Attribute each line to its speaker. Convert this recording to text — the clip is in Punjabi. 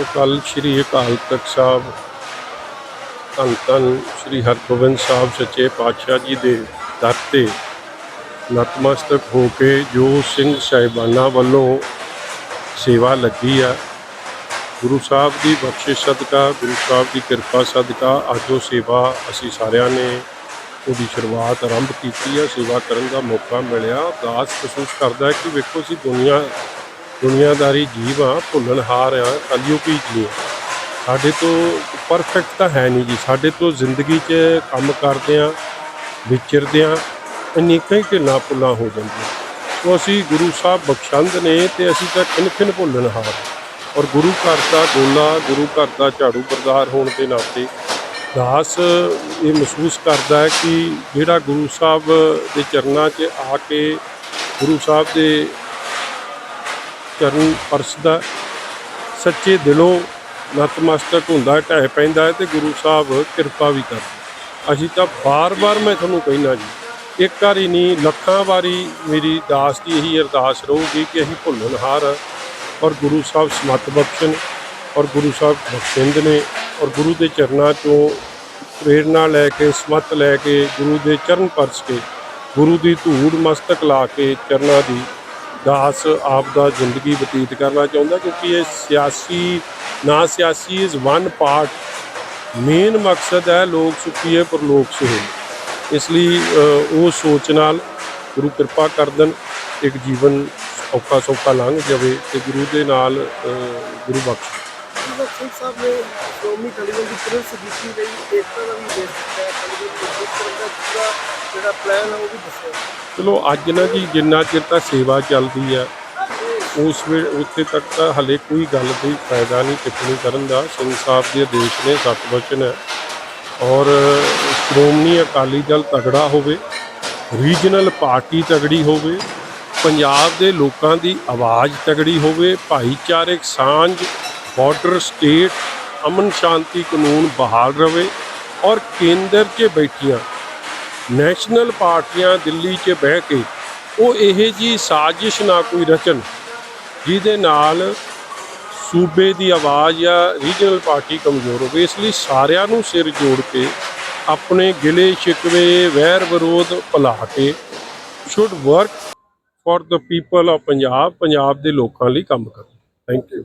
Speaker 1: ਤੇ ਕੱਲ ਸ੍ਰੀ ਅਕਾਲ ਤਖਤ ਸਾਹਿਬ, ਧੰਨ ਧੰਨ ਸ੍ਰੀ ਹਰਗੋਬਿੰਦ ਸਾਹਿਬ ਸੱਚੇ ਪਾਤਸ਼ਾਹ ਜੀ ਦੇ ਦਰ ਤੇ ਨਤਮਸਤਕ ਹੋ ਕੇ ਜੋ ਸਿੰਘ ਸਾਹਿਬਾਨਾਂ ਵੱਲੋਂ ਸੇਵਾ ਲੱਗੀ ਆ, ਗੁਰੂ ਸਾਹਿਬ ਦੀ ਬਖਸ਼ਿਸ਼ ਸਦਕਾ, ਗੁਰੂ ਸਾਹਿਬ ਦੀ ਕਿਰਪਾ ਸਦਕਾ ਅੱਜ ਉਹ ਸੇਵਾ ਅਸੀਂ ਸਾਰਿਆਂ ਨੇ ਉਹਦੀ ਸ਼ੁਰੂਆਤ ਆਰੰਭ ਕੀਤੀ ਹੈ ਸੇਵਾ ਕਰਨ ਦਾ ਮੌਕਾ ਮਿਲਿਆ। ਦਾਸ ਮਹਿਸੂਸ ਕਰਦਾ ਕਿ ਵੇਖੋ ਅਸੀਂ ਦੁਨੀਆ ਦੁਨੀਆਦਾਰੀ ਜੀਵ ਆ ਭੁੱਲਣਹਾਰ ਆ ਕਲਯੁਗੀ ਜੀ ਸਾਡੇ ਤੋਂ ਪਰਫੈਕਟ ਤਾਂ ਹੈ ਨਹੀਂ ਜੀ। ਸਾਡੇ ਤੋਂ ਜ਼ਿੰਦਗੀ 'ਚ ਕੰਮ ਕਰਦੇ ਆ, ਵਿਚਰਦੇ ਆ ਅਨੇਕਾਂ ਹੀ ਢਿੱਲਾਂ ਭੁੱਲਾਂ ਹੋ ਜਾਂਦੀਆਂ। ਸੋ ਅਸੀਂ ਗੁਰੂ ਸਾਹਿਬ ਬਖਸ਼ੰਦ ਨੇ ਤੇ ਅਸੀਂ ਤਾਂ ਖਿਨ ਖਿਨ ਭੁੱਲਣਹਾਰ ਔਰ ਗੁਰੂ ਘਰ ਦਾ ਗੋਲਾ ਗੁਰੂ ਘਰ ਦਾ ਝਾੜੂ ਬਰਦਾਰ ਹੋਣ ਦੇ ਨਾਤੇ ਦਾਸ ਇਹ ਮਹਿਸੂਸ ਕਰਦਾ ਹੈ ਕਿ ਜਿਹੜਾ ਗੁਰੂ ਸਾਹਿਬ ਦੇ ਚਰਨਾਂ 'ਚ ਆ ਕੇ ਗੁਰੂ ਸਾਹਿਬ ਦੇ ਚਰਨ ਪਰਸਦਾ ਸੱਚੇ ਦਿਲੋਂ ਨਤਮਸਤਕ ਹੁੰਦਾ ਢਹਿ ਪੈਂਦਾ ਹੈ ਤੇ ਗੁਰੂ ਸਾਹਿਬ ਕਿਰਪਾ ਵੀ ਕਰਦੇ ਅਸੀਂ ਤਾਂ ਬਾਰ-ਬਾਰ ਮੈਂ ਤੁਹਾਨੂੰ ਕਹਿਣਾ ਜੀ, ਇੱਕ ਵਾਰੀ ਨਹੀਂ, ਲੱਖਾਂ ਵਾਰੀ ਮੇਰੀ ਦਾਸ ਦੀ ਇਹੀ ਅਰਦਾਸ ਰਹੂਗੀ ਕਿ ਅਸੀਂ ਭੁੱਲਣਹਾਰ ਹਾਂ ਔਰ ਗੁਰੂ ਸਾਹਿਬ ਸਮਤ ਬਖਸ਼ਣ ਔਰ ਗੁਰੂ ਸਾਹਿਬ ਬਖਸ਼ਿੰਦ ਨੇ ਔਰ ਗੁਰੂ ਦੇ ਚਰਨਾਂ ਚੋਂ ਪ੍ਰੇਰਣਾ ਲੈ ਕੇ, ਸਮਤ ਲੈ ਕੇ, ਗੁਰੂ ਦੇ ਚਰਨ ਪਰਸ ਕੇ, ਗੁਰੂ ਦੀ ਧੂੜ ਮਸਤਕ ਲਾ ਕੇ ਚਰਨਾਂ ਦੀ ਦਾਸ ਆਪ ਦਾ ਜ਼ਿੰਦਗੀ ਬਤੀਤ ਕਰਨਾ ਚਾਹੁੰਦਾ ਕਿਉਂਕਿ ਇਹ ਸਿਆਸੀ, ਨਾ ਸਿਆਸੀ ਇਜ਼ ਵਨ ਪਾਰਟ ਮੇਨ ਮਕਸਦ ਹੈ ਲੋਕ ਸੁਖੀਏ ਪਰ ਲੋਕ ਸੁਹੇ ਇਸ ਲਈ ਉਹ ਸੋਚ ਨਾਲ ਗੁਰੂ ਕਿਰਪਾ ਕਰ ਦੇਣ, ਇੱਕ ਜੀਵਨ ਔਖਾ ਸੌਖਾ ਲੰਘ ਜਾਵੇ ਤੇ ਗੁਰੂ ਦੇ ਨਾਲ ਗੁਰੂ ਬਖਸ਼।
Speaker 2: ਸਾਹਿਬ ਨੇ ਸ਼੍ਰੋਮਣੀ ਅਕਾਲੀ ਦੀ ਪ੍ਰਿੰਸ ਕੀਤੀ ਲਈ ਏਕਤਾ ਦਾ ਵੀ ਦੇ ਹੈ ਦਾ ਪੂਰਾ ਜਿਹੜਾ ਪਲਾਨ ਹੈ ਉਹ ਵੀ ਦੱਸਿਆ
Speaker 1: ਚਲੋ ਅੱਜ ਨਾ ਜੀ ਜਿੰਨਾ ਚਿਰ ਤਾਂ ਸੇਵਾ ਚੱਲਦੀ ਆ, ਉਸ ਵੇ ਉੱਥੇ ਤੱਕ ਤਾਂ ਹਲੇ ਕੋਈ ਗੱਲ ਕੋਈ ਫਾਇਦਾ ਨਹੀਂ ਟਿੱਪਣੀ ਕਰਨ ਦਾ। ਸਿੰਘ ਸਾਹਿਬ ਦੇ ਆਦੇਸ਼ ਨੇ ਸਤ ਵਚਨ ਹੈ। ਔਰ ਸ਼੍ਰੋਮਣੀ ਅਕਾਲੀ ਦਲ ਤਗੜਾ ਹੋਵੇ ਰੀਜਨਲ ਪਾਰਟੀ ਤਗੜੀ ਹੋਵੇ, ਪੰਜਾਬ ਦੇ ਲੋਕਾਂ ਦੀ ਆਵਾਜ਼ ਤਗੜੀ ਹੋਵੇ, ਭਾਈਚਾਰਕ ਸਾਂਝ ਬਾਰਡਰ ਸਟੇਟ ਅਮਨ ਸ਼ਾਂਤੀ ਕਾਨੂੰਨ ਬਹਾਲ ਰਵੇ ਔਰ ਕੇਂਦਰ 'ਚ ਬੈਠੀਆਂ ਨੈਸ਼ਨਲ ਪਾਰਟੀਆਂ ਦਿੱਲੀ 'ਚ ਬਹਿ ਕੇ ਉਹ ਇਹ ਜੀ ਸਾਜ਼ਿਸ਼ ਨਾ ਕੋਈ ਰਚਨ ਜਿਹਦੇ ਨਾਲ ਸੂਬੇ ਦੀ ਆਵਾਜ਼ ਜਾਂ ਰੀਜਨਲ ਪਾਰਟੀ ਕਮਜ਼ੋਰ ਹੋਵੇ। ਇਸ ਲਈ ਸਾਰਿਆਂ ਨੂੰ ਸਿਰ ਜੋੜ ਕੇ ਆਪਣੇ ਗਿਲੇ ਸ਼ਿਕਵੇ, ਵੈਰ ਵਿਰੋਧ ਭੁਲਾ ਕੇ should work for the people of Punjab Punjab ਦੇ ਲੋਕਾਂ ਲਈ ਕੰਮ ਕਰੋ। Thank you